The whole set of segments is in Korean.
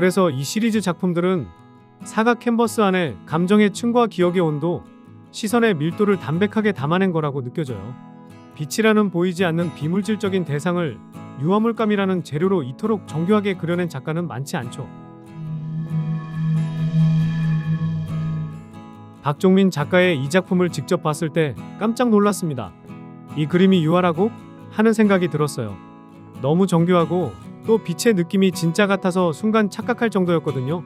그래서 이 시리즈 작품들은 사각 캔버스 안에 감정의 층과 기억의 온도, 시선의 밀도를 담백하게 담아낸 거라고 느껴져요. 빛이라는 보이지 않는 비물질적인 대상을 유화물감이라는 재료로 이토록 정교하게 그려낸 작가는 많지 않죠. 박종민 작가의 이 작품을 직접 봤을 때 깜짝 놀랐습니다. 이 그림이 유화라고 하는 생각이 들었어요. 너무 정교하고 또 빛의 느낌이 진짜 같아서 순간 착각할 정도였거든요.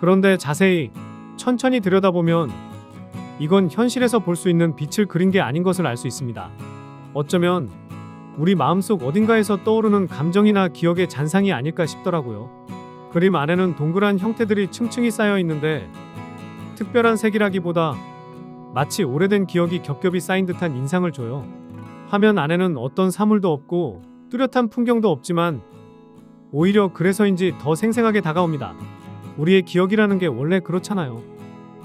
그런데 자세히 천천히 들여다보면 이건 현실에서 볼 수 있는 빛을 그린 게 아닌 것을 알 수 있습니다. 어쩌면 우리 마음속 어딘가에서 떠오르는 감정이나 기억의 잔상이 아닐까 싶더라고요. 그림 안에는 동그란 형태들이 층층이 쌓여 있는데 특별한 색이라기보다 마치 오래된 기억이 겹겹이 쌓인 듯한 인상을 줘요. 화면 안에는 어떤 사물도 없고 뚜렷한 풍경도 없지만 오히려 그래서인지 더 생생하게 다가옵니다. 우리의 기억이라는 게 원래 그렇잖아요.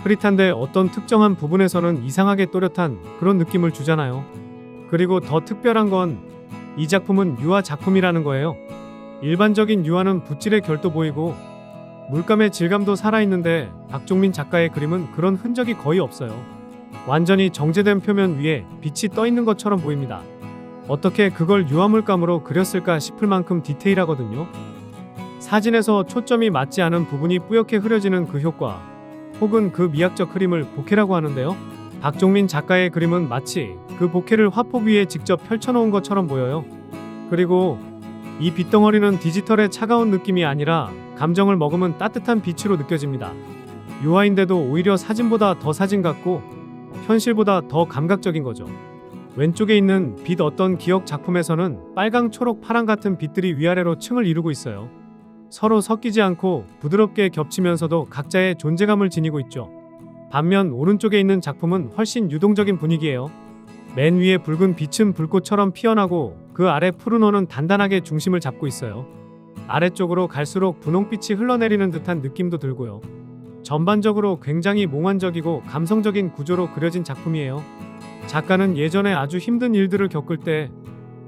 흐릿한데 어떤 특정한 부분에서는 이상하게 또렷한 그런 느낌을 주잖아요. 그리고 더 특별한 건 이 작품은 유화 작품이라는 거예요. 일반적인 유화는 붓질의 결도 보이고 물감의 질감도 살아있는데 박종민 작가의 그림은 그런 흔적이 거의 없어요. 완전히 정제된 표면 위에 빛이 떠 있는 것처럼 보입니다. 어떻게 그걸 유화물감으로 그렸을까 싶을 만큼 디테일하거든요. 사진에서 초점이 맞지 않은 부분이 뿌옇게 흐려지는 그 효과, 혹은 그 미학적 흐림을 보케라고 하는데요. 박종민 작가의 그림은 마치 그 보케를 화폭 위에 직접 펼쳐놓은 것처럼 보여요. 그리고 이 빗덩어리는 디지털의 차가운 느낌이 아니라 감정을 머금은 따뜻한 빛으로 느껴집니다. 유화인데도 오히려 사진보다 더 사진 같고 현실보다 더 감각적인 거죠. 왼쪽에 있는 빛 어떤 기억 작품에서는 빨강, 초록, 파랑 같은 빛들이 위아래로 층을 이루고 있어요. 서로 섞이지 않고 부드럽게 겹치면서도 각자의 존재감을 지니고 있죠. 반면 오른쪽에 있는 작품은 훨씬 유동적인 분위기예요. 맨 위에 붉은 빛은 불꽃처럼 피어나고 그 아래 푸른 호는 단단하게 중심을 잡고 있어요. 아래쪽으로 갈수록 분홍빛이 흘러내리는 듯한 느낌도 들고요. 전반적으로 굉장히 몽환적이고 감성적인 구조로 그려진 작품이에요. 작가는 예전에 아주 힘든 일들을 겪을 때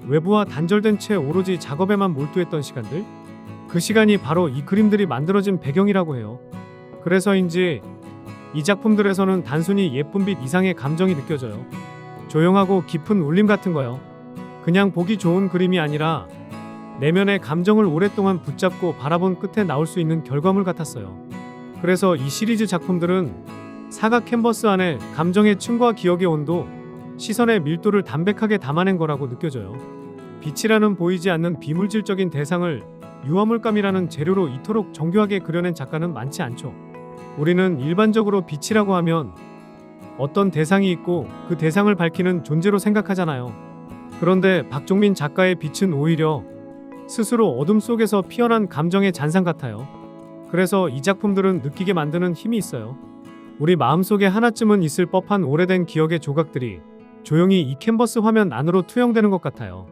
외부와 단절된 채 오로지 작업에만 몰두했던 시간들? 그 시간이 바로 이 그림들이 만들어진 배경이라고 해요. 그래서인지 이 작품들에서는 단순히 예쁜 빛 이상의 감정이 느껴져요. 조용하고 깊은 울림 같은 거요. 그냥 보기 좋은 그림이 아니라 내면의 감정을 오랫동안 붙잡고 바라본 끝에 나올 수 있는 결과물 같았어요. 그래서 이 시리즈 작품들은 사각 캔버스 안에 감정의 층과 기억의 온도, 시선의 밀도를 담백하게 담아낸 거라고 느껴져요. 빛이라는 보이지 않는 비물질적인 대상을 유화물감이라는 재료로 이토록 정교하게 그려낸 작가는 많지 않죠. 우리는 일반적으로 빛이라고 하면 어떤 대상이 있고 그 대상을 밝히는 존재로 생각하잖아요. 그런데 박종민 작가의 빛은 오히려 스스로 어둠 속에서 피어난 감정의 잔상 같아요. 그래서 이 작품들은 느끼게 만드는 힘이 있어요. 우리 마음속에 하나쯤은 있을 법한 오래된 기억의 조각들이 조용히 이 캔버스 화면 안으로 투영되는 것 같아요.